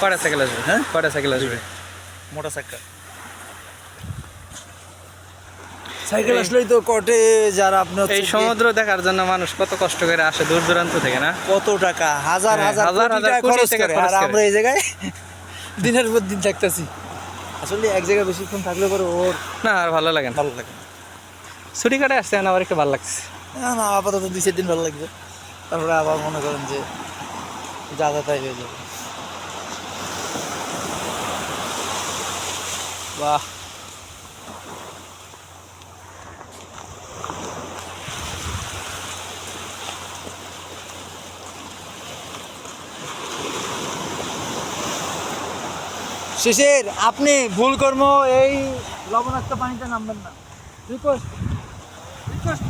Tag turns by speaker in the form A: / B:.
A: কটা সাইকেল আসবে?
B: হ্যাঁ?
A: কটা সাইকেল আসবে?
B: সাইকেল সাইকেল আসলেই তো কটে যারা আপনি
A: এই সমুদ্র দেখার জন্য মানুষ কত কষ্ট করে আসে দূর দূরান্ত থেকে না?
B: কত টাকা? হাজার
A: হ্যাঁ,
B: হাজার
A: হাজার হাজার কোটি
B: খরচ
A: টাকা
B: করে।
A: খরচ
B: আর
A: করে।
B: আমরা এই জায়গায় দিনের পর দিন থাকতেছি। আসলে এক জায়গায় বেশিক্ষণ থাকলে পরে ওর
A: না আর ভালো লাগে না।
B: ভালো লাগে
A: ছুটি কাটে আসছে আবার একটু ভালো লাগছে
B: না না আপাতত দুই চার দিন ভালো লাগবে। তারপরে আবার মনে করেন যে যা যা তাই হয়ে যাবে।
A: বাহ।
B: শেষের আপনি ভুল কর্ম এই লবণাক্ত পানিতে নামবেন না। Request request